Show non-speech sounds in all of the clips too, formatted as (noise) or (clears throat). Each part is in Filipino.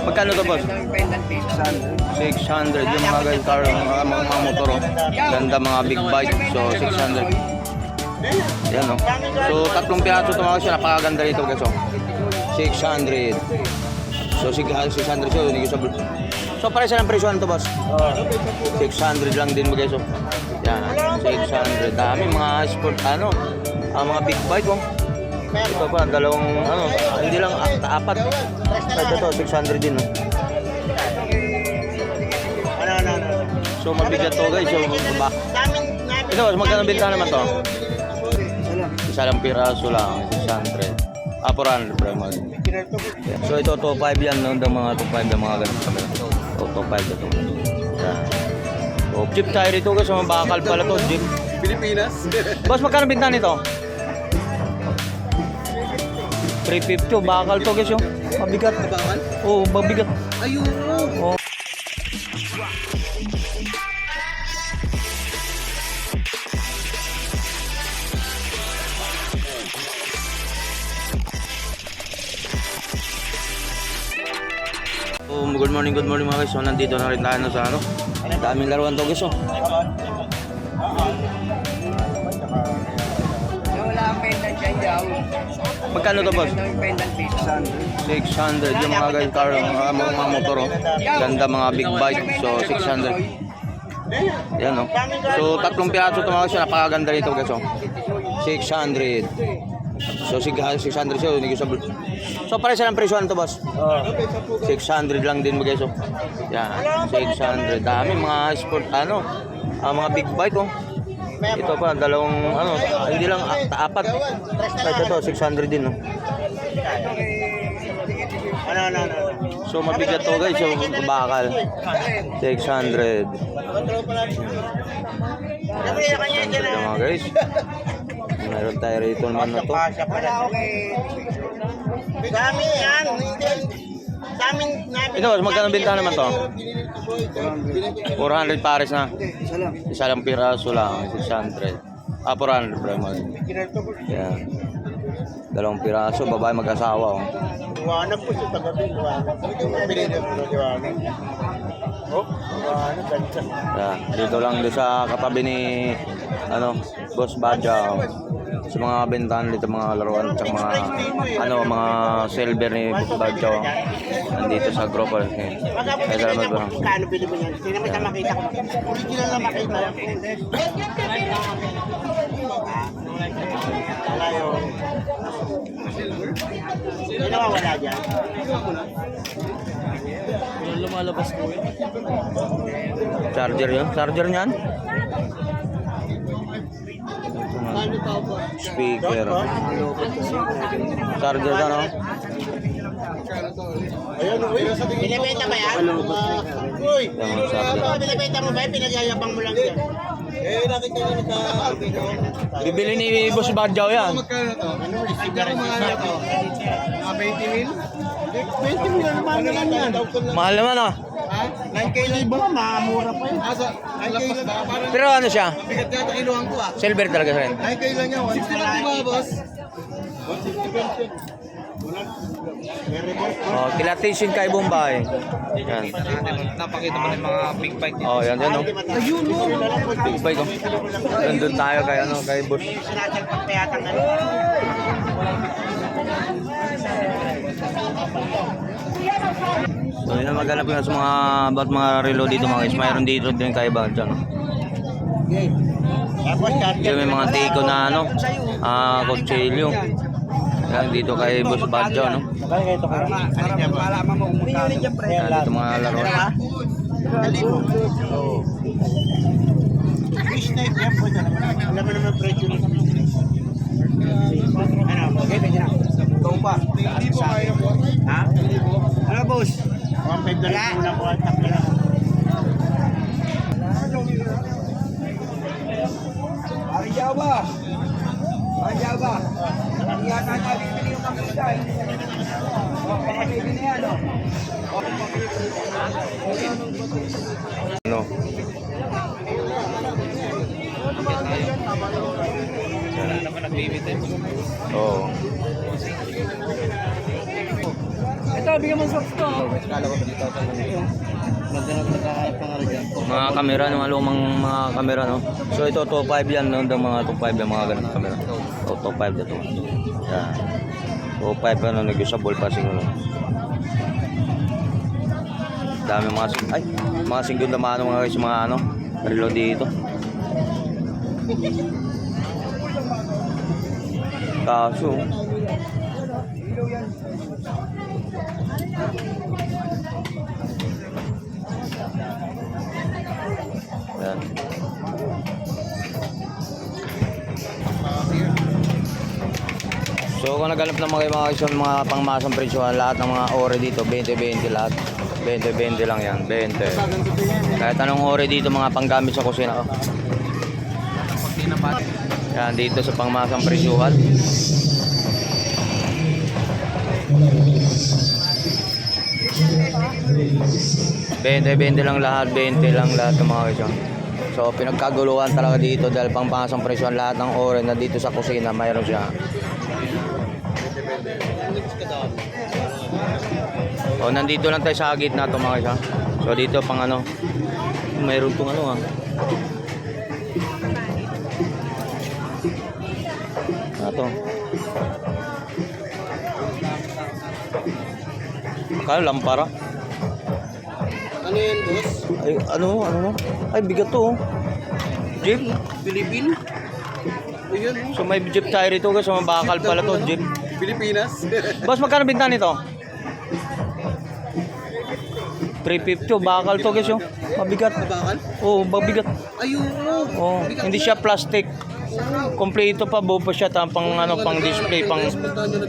Magkano to boss? 600 yung mga guys car, mga, mga, mga motor oh. Ganda mga big bike. So 600. Yan oh. So tatlong piraso to mga guys. Napakaganda nito guys oh. 600. So 600 so hindi ko sa bul- So pare sa ng presyo to boss? 600 lang din mo guys oh. Yan, 600. Dami mga sport ano, ang mga big bike oh. Ito pa, dalawang ano, hindi lang apat. Ito to, 600 din oh. Ano, ano, ano. So mabigat to guys, so ba. Ito, magkano benta naman to? Isa lang piraso lang, 600. Ah, 400 bro. So ito, to 5 yan, no? Yung mga to 5 yung mga ganun sa kanila. To, to 5 ito. Yan. So, jeep tayo rito guys, mga bakal pala to, jeep. Pilipinas? Boss, magkano benta nito? 350, oh, bakal to guys yung mabigat. Bawal? Oo, oh, mabigat. Ayun! Oh. Oh, good morning, good morning mga guys. So, nandito na rin tayo sa ano. Daming laruan to guys. Oh. Magkano to boss? Ang pendant dito. 600 yung mga guys car, mga, mga, mga motor. Oh. Ganda mga big bike. So, 600. Yan oh. So, tatlong piraso to mga guys. Napakaganda nito guys. Oh. 600. So, sig- 600 siya. Hindi ko sa bul- So, pare sa ng presyo to boss? 600 lang din guys. Oh. Yan. 600. Dami mga sport ano. ah, mga big bike oh. Ito pa, dalawang ano, hindi lang ah, apat. Ito to, 600 din oh. Ano, ano, ano. So mabigat to guys, so bakal. 600. Sabi niya kanya dyan Ito mga guys. Meron tayo rito naman na to. Dami yan. Hindi. Dami namin. Ito, magkano benta naman to? 400 pares na. Isa lang. Isa lang piraso lang, 600. Ah, 400 bro. Yan. Dalawang piraso, babae mag-asawa. Oh. Liwanag po siya tagabi. Na liwanag. Oh. Ganda. Yan. Dito lang doon sa katabi ni ano, Boss Badja. oh. Sa mga bentahan dito mga laruan at mga ano mga silver ni Badja. oh. Nandito sa grupo. Okay. Kaya salamat bro. Kano bili mo yan? Hindi naman siya makita ko. Original na makita. Wala yun. Hindi nawawala dyan. lumalabas ko eh. Charger yun? Charger niyan? Speaker. Charger ka no? Uy. Binibenta ba yan? Uy, Yan ang charger. binibenta mo ba yan? Pinagyayabang mo lang yan. Eh, nakita nyo na sa video. Bibili ni Boss Badjaw yan. Magkano to? Ano, receiver mga ano to? Mga 20 mil? 20 mil naman yan. Mahal naman ah. Ha? 9K libo lang, makamura pa yun. Asa? 9K lang. Parang Pero ano siya? bigat yata kinuhan ko ah. Silver talaga rin. 9K lang yan. 60 lang diba, boss? 160 Oh, kilatation kay Bombay. Yan. Napakita mo ng mga big bike dito. Oh, yan yan oh. Ayun, no. Big bike oh. Nandun tayo kay ano, kay Boss. Sinasalpak pa yata nga. So, yun ang maghanap ko sa mga about mga relo dito mga guys. Mayroon dito din kay Badjaw. No? Dito may mga tiko na ano, ah, kutsilyo. Yan, dito kay Boss Badjaw, no? Yan, dito mga laro. Kalibo. Oo. Fish type yan po ito naman. Alam mo naman presyo ng fish. Ano? Okay, pwede na. Ikaw pa. Ha? Ano boss? 1.5 na rin muna po. Takla lang. Ariyaw ba? Ariyaw ba? Ariyaw na natin yung makita Ito bigyan mo socks to. Kala ko dito sa. Mga kamera, mga lumang mga kamera, no? So ito, 2.5 yan, no? Yung mga 2.5 yung mga ganun kamera. O, 2.5 na to. Yan. 2.5 ano, nag-usable pa siguro. Dami mga sing ay, mga single naman ano, mga guys, mga ano, reload dito. Kaso, So kung naghanap ng mga mga isang mga pangmasang presyohan, lahat ng mga ore dito, 20-20 lahat. 20-20 lang yan, 20. Kahit anong ore dito, mga panggamit sa kusina ko. Yan, dito sa pangmasang presyohan. Bente, bente lang lahat, 20 lang lahat ng mga isang. So pinagkaguluhan talaga dito dahil pangmasang presyohan lahat ng ore na dito sa kusina, mayroon siya. O, nandito lang tayo sa gitna ito mga isa. So, dito pang ano, mayroon tong ano ah. Ito. Kaya lampara. Ano yan, boss? Ay, ano, ano, ano? Ay, bigat to oh. Jeep. Pilipin? Ayun, So, may jeep tayo rito guys. So, bakal pala to, jeep. Pilipinas. (laughs) Boss, magkano binta nito? 350 oh, bakal to guys oh. Mabigat. Bakal? Oh, mabigat. Ayun, Oh, hindi siya plastic. Kompleto pa, buo pa siya, ta- pang ano, pang display, pang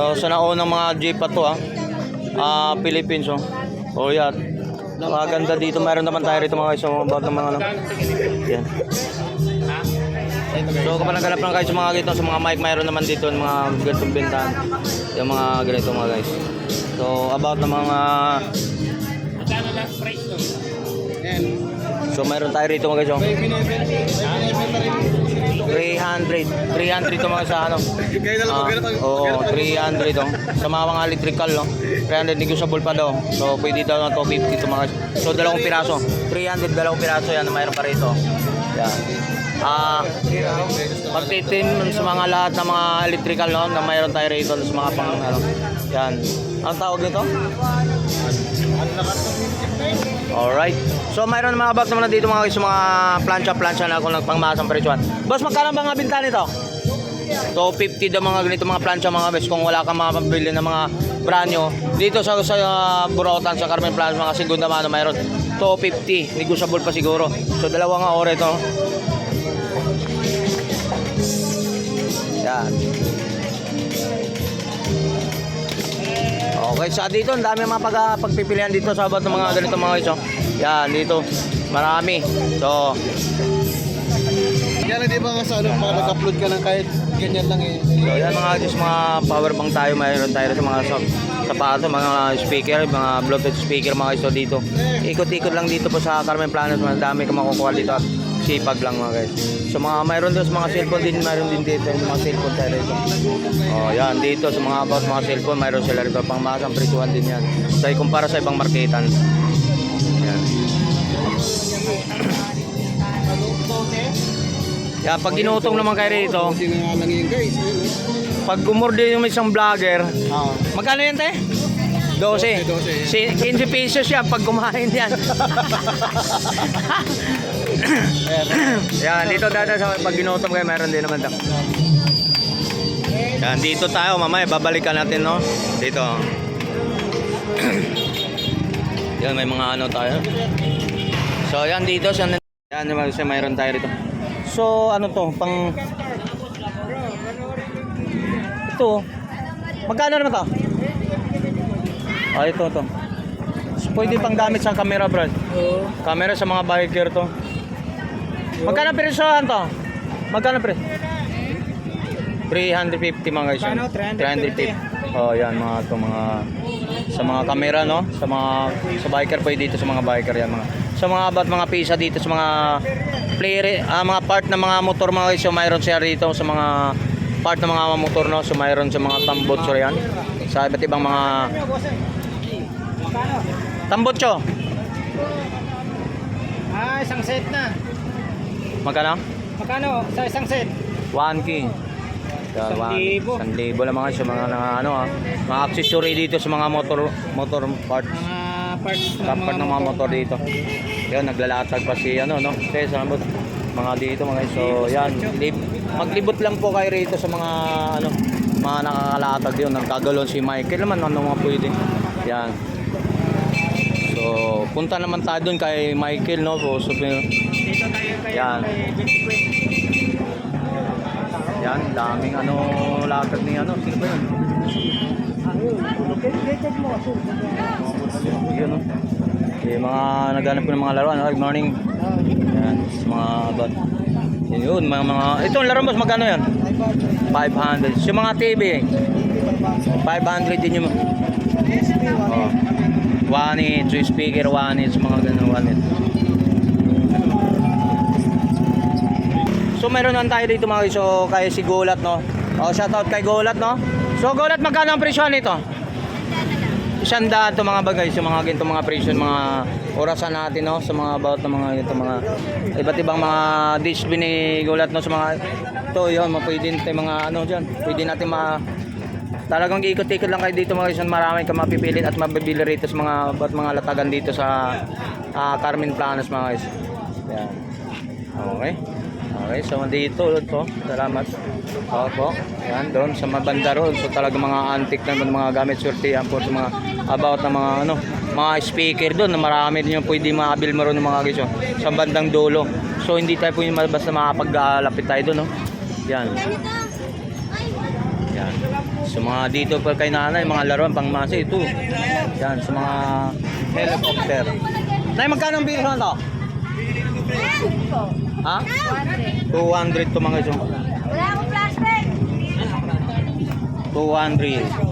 oh, sa naunang mga jeep pa to ah. Ah, Philippines oh. Oh, yan. Maganda dito, meron naman tayo rito mga guys, so, about ng mga ano. Yan. So, kapag naghanap lang kayo sa mga ganito, sa mga mic, mayroon naman dito ng mga ganitong bintahan. Yung mga ganito mga guys. So, about ng mga... So, mayroon tayo rito mga guys. Oh. 300. 300 to mga sa ano. Kaya na lang ang... Oo, 300 oh. Sa mga mga electrical no. 300 negotiable pa daw. So pwede daw ng 250 to mga. So dalawang piraso. 300 dalawang piraso yan na mayroon pa rito. Yan. Ah, pagtitim sa mga lahat ng mga electrical no na mayroon tayo rito sa mga pang ano. Yan. Ang tawag nito? Alright. So mayroon mga bag naman na dito mga guys, mga plancha-plancha na kung nagpangmasang presyohan. Boss, magkano ba nga binta nito? So 50 daw mga ganito mga plancha mga guys kung wala kang mga pambili ng mga brand new. Dito sa sa uh, Burotan sa Carmen Plaza mga segunda mano mayroon 250, negotiable pa siguro. So dalawa nga ore ito. Yan. Okay, sa dito, ang dami mga pag, pagpipilian dito sa about ng mga ganito mga guys. oh. Yan, dito. Marami. So, Kaya lang di ba nga sa ano, pag nag-upload ka ng kahit ganyan lang eh. So yan mga guys, mga power bank tayo, mayroon tayo sa mga sa- sapato, mga speaker, mga bluetooth speaker mga guys so dito. Ikot-ikot lang dito po sa Carmen Planas, madami ka makukuha dito at sipag lang mga guys. So mga mayroon din sa mga cellphone din, mayroon din dito yung mga cellphone tayo dito. Oh, yan dito sa mga about mga cellphone, mayroon sila rito pang masang presyuhan din yan. So ikumpara sa ibang marketan. Yan. (coughs) Yan, pag ginutong naman kayo rito, pag gumorde yung isang vlogger, Ah. magkano yan, te? 12. 12, Si 15 pesos yan pag kumain yan. (laughs) yan, dito dada sa pag ginutom kayo, meron din naman daw. Yan, dito tayo, mamaya babalikan natin, no? Dito. (clears throat) yan, may mga ano tayo. So, yan dito, sa yan, yung mga- mayroon tayo dito. So, ano to, pang... Ito, magkano naman to? Ah, ito, ito. So, pwede pang gamit sa camera, bro. Oo. Camera sa mga biker to. Magkano presyohan to? Magkano pre? 350 mga guys. Paano? 350? 350. Oh, yan mga to mga sa mga camera no, sa mga sa biker pwede dito sa mga biker yan mga. Sa mga about mga pisa dito sa mga player ah, mga part ng mga motor mga guys, so mayroon siya dito sa mga part ng mga motor no, so mayroon sa mga tambot so yan. Sa iba't ibang mga Tambutso. Ah, isang set na. Magkano? Magkano sa isang set? 1K. Yan, Isang one- libo. Isang libo lang mga sa mga na, ano ah, mga accessory dito sa mga motor motor parts. Mga parts ng Dapat ng mga motor dito. Yan, naglalatag pa si ano, no? Kasi sa mga mga dito mga so yan, lib, maglibot lang po kayo rito sa mga ano, mga nakakalatag yun, nagkagalon si Michael naman ano mga pwede. Yan. So, punta naman tayo doon kay Michael, no? So, Yan. yan, daming ano latag ni ano, sino ba yun? Yun, no? Yung mga naghanap ko ng mga laruan, no? good morning. Yan, mga about. Yun, mga, mga, ito laro boss, magkano yan? 500. Yung mga TV, 500 din yung, oh. One inch, speaker, one inch, mga ganun, one inch. So meron lang tayo dito mga guys, so kay si Gulat no. O shoutout kay Gulat no. So Gulat magkano ang presyo nito? Isang daan to mga bagay, sa mga ganito mga presyo, mga orasan natin no, sa mga about ng mga ganito mga iba't ibang mga display ni Gulat no sa mga to yon, pwede natin mga ano diyan. Pwede natin ma Talagang ikot-ikot lang kayo dito mga guys, marami ka mapipilit at mabibili rito sa mga about mga latagan dito sa ah, Carmen Planas mga guys. Yan. Okay. Okay, so dito ito. Salamat. Opo. Yan doon sa mabanda roon. So talaga mga antique na mga gamit sortihan po sa mga about na mga ano, mga speaker doon marami din yung pwede maabil mo ron ng mga guys oh, sa bandang dulo. So hindi tayo pwede basta makapag-lapit tayo doon, no. Yan. Yan. So mga dito pa kay nanay, mga laruan pang masi ito. Yan, sa mga helicopter. Nay, magkano ang biro to? Ha? 200 to mga guys. Wala akong plastic. 200.